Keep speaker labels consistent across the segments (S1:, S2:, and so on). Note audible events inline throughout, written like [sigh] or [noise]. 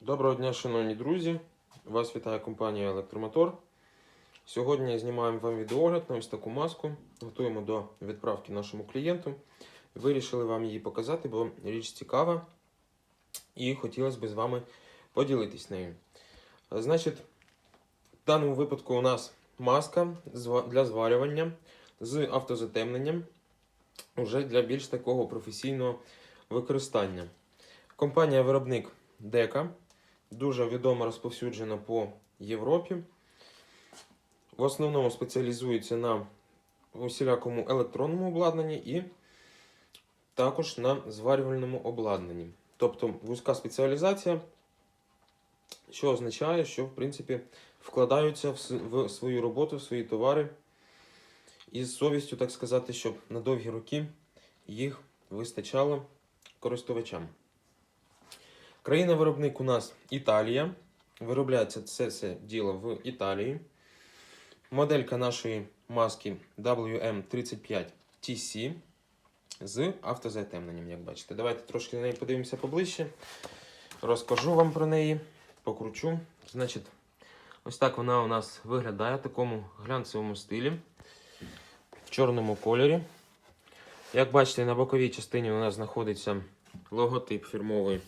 S1: Доброго дня, шановні друзі! Вас вітає компанія Електромотор. Сьогодні знімаємо вам відеогляд на ось таку маску. Готуємо до відправки нашому клієнту. Вирішили вам її показати, бо річ цікава і хотілося б з вами поділитись нею. Значить, в даному випадку у нас маска для зварювання з автозатемненням вже для більш такого професійного використання. Компанія-виробник Дека дуже відомо розповсюджена по Європі. В основному спеціалізується на усілякому електронному обладнанні і також на зварювальному обладнанні. Тобто вузька спеціалізація, що означає, що в принципі вкладаються в свою роботу, в свої товари із совістю, так сказати, щоб на довгі роки їх вистачало користувачам. Країна-виробник у нас Італія. Виробляється це все діло в Італії. Моделька нашої маски WM35TC з автозатемненням, як бачите. Давайте трошки на неї подивимося поближче. Розкажу вам про неї, покручу. Значить, ось так вона у нас виглядає в такому глянцевому стилі, в чорному кольорі. Як бачите, на боковій частині у нас знаходиться логотип фірмовий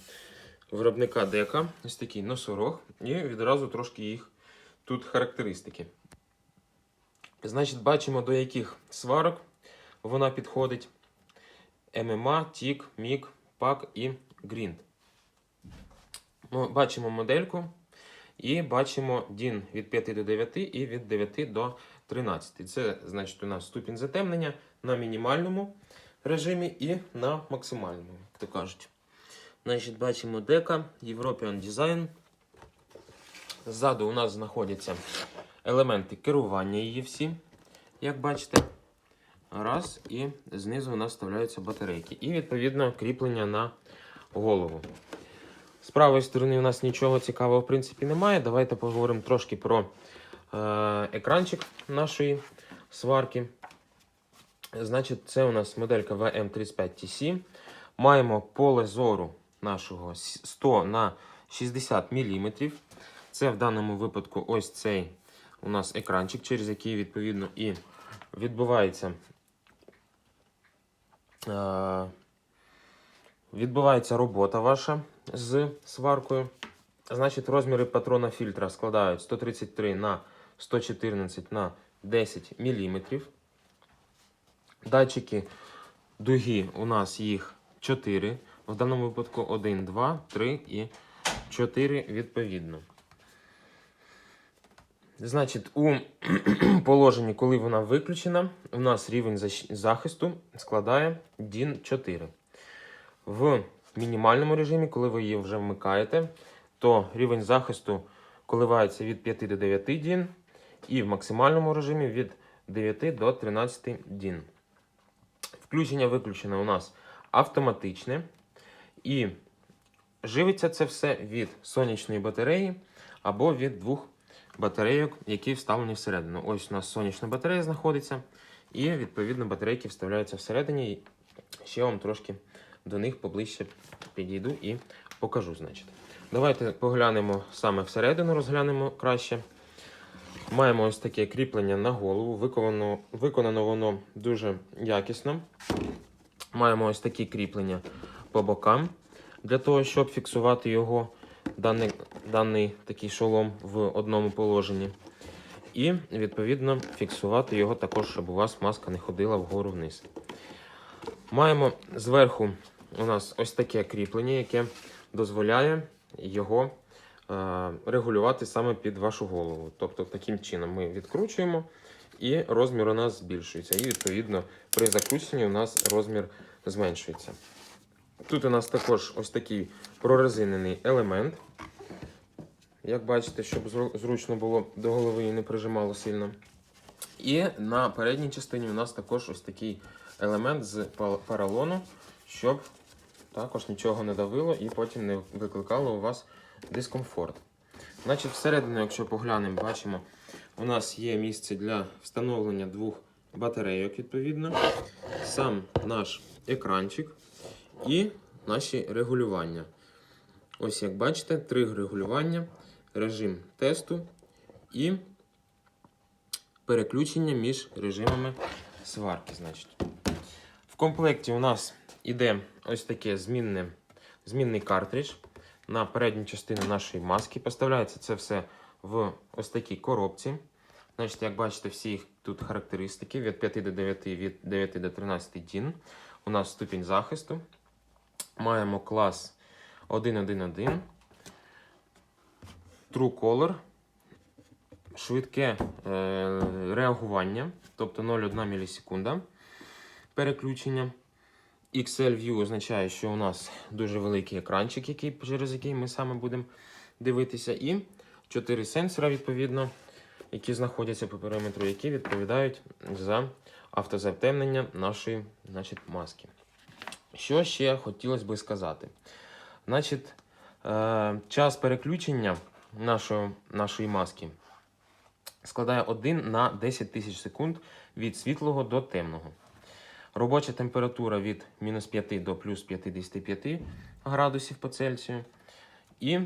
S1: виробника дека. Ось такий носорог. І відразу трошки їх тут характеристики. Значить, бачимо, до яких сварок вона підходить. ММА, Тік, Мік, Пак і Грінд. Ми бачимо модельку і бачимо DIN від 5 до 9 і від 9 до 13. Це значить у нас ступінь затемнення на мінімальному режимі і на максимальному, як то кажуть. Значить, бачимо дека, European Design. Ззаду у нас знаходяться елементи керування її всі, як бачите. Раз, і знизу у нас вставляються батарейки. І, відповідно, кріплення на голову. З правої сторони у нас нічого цікавого, в принципі, немає. Давайте поговоримо трошки про е, екранчик нашої сварки. Значить, це у нас моделька VM35TC. Маємо поле зору нашого 100 на 60 мм. Це в даному випадку ось цей у нас екранчик, через який, відповідно, і відбувається, е, відбувається робота ваша з сваркою. Значить, розміри патрона фільтра складають 133 на 114 на 10 мм. Датчики дуги у нас їх 4. В даному випадку 1, 2, 3 і 4 відповідно. Значить, у [clears throat] положенні, коли вона виключена, у нас рівень захисту складає DIN 4. В мінімальному режимі, коли ви її вже вмикаєте, то рівень захисту коливається від 5 до 9 DIN, і в максимальному режимі від 9 до 13 DIN. Включення-виключення у нас автоматичне. І живиться це все від сонячної батареї або від двох батарейок, які вставлені всередину. Ось у нас сонячна батарея знаходиться, і відповідно батарейки вставляються всередині. Ще вам трошки до них поближче підійду і покажу. Значить. Давайте поглянемо саме всередину, розглянемо краще. Маємо ось таке кріплення на голову. Виконано, виконано воно дуже якісно. Маємо ось такі кріплення по бокам для того, щоб фіксувати його, даний, даний такий шолом в одному положенні. І, відповідно, фіксувати його також, щоб у вас маска не ходила вгору вниз. Маємо зверху у нас ось таке кріплення, яке дозволяє його е, регулювати саме під вашу голову. Тобто, таким чином ми відкручуємо, і розмір у нас збільшується. І, відповідно, при закрученні у нас розмір зменшується. Тут у нас також ось такий прорезинений елемент. Як бачите, щоб зручно було до голови і не прижимало сильно. І на передній частині у нас також ось такий елемент з поролону, щоб також нічого не давило і потім не викликало у вас дискомфорт. Значить, всередину, якщо поглянемо, бачимо, у нас є місце для встановлення двох батарейок, відповідно, сам наш екранчик і наші регулювання. Ось як бачите, три регулювання, режим тесту і переключення між режимами сварки. Значить. В комплекті у нас іде ось таке змінне, змінний картридж на передню частину нашої маски. Поставляється це все в ось такій коробці. Значить, як бачите, всі їх тут характеристики від 5 до 9, від 9 до 13 DIN. У нас ступінь захисту. Маємо клас 1.1.1. True Color. Швидке е, реагування, тобто 0,1 мілісекунда переключення. XL View означає, що у нас дуже великий екранчик, який, через який ми саме будемо дивитися. І 4 сенсора, відповідно, які знаходяться по периметру, які відповідають за автозатемнення нашої значить, маски. Що ще хотілося би сказати? Значить, е, час переключення нашої, нашої маски складає 1 на 10 тисяч секунд від світлого до темного. Робоча температура від мінус 5 до плюс 55 градусів по Цельсію. І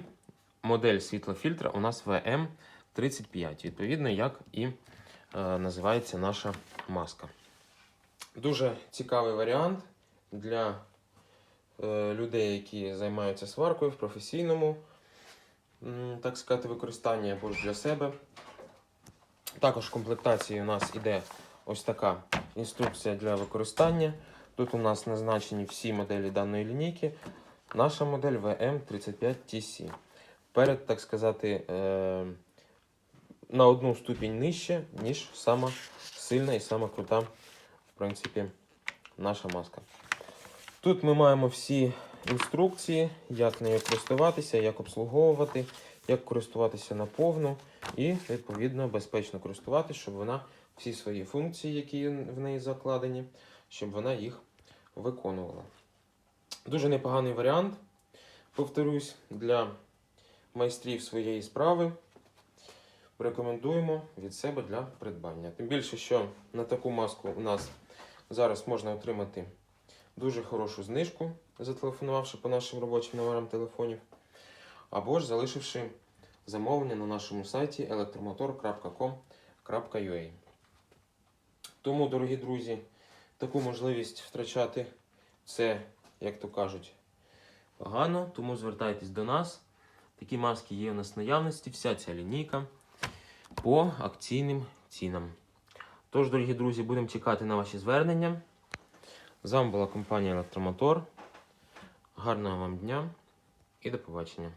S1: модель світлофільтра у нас VM35, відповідно, як і е, називається наша маска. Дуже цікавий варіант для е, людей, які займаються сваркою в професійному, так сказати, використанні або ж для себе. Також в комплектації у нас іде ось така інструкція для використання. Тут у нас назначені всі моделі даної лінійки. Наша модель VM35TC. Перед, так сказати, е, на одну ступінь нижче, ніж сама сильна і сама крута, в принципі, наша маска. Тут ми маємо всі інструкції, як нею користуватися, як обслуговувати, як користуватися наповну і, відповідно, безпечно користуватися, щоб вона всі свої функції, які в неї закладені, щоб вона їх виконувала. Дуже непоганий варіант, повторюсь, для майстрів своєї справи. Рекомендуємо від себе для придбання. Тим більше, що на таку маску у нас зараз можна отримати дуже хорошу знижку, зателефонувавши по нашим робочим номерам телефонів, або ж залишивши замовлення на нашому сайті elektromotor.com.ua. Тому, дорогі друзі, таку можливість втрачати це, як то кажуть, погано. Тому звертайтесь до нас. Такі маски є у нас в наявності, вся ця лінійка по акційним цінам. Тож, дорогі друзі, будемо чекати на ваші звернення. З вами була компанія Електромотор. Гарного вам дня і до побачення!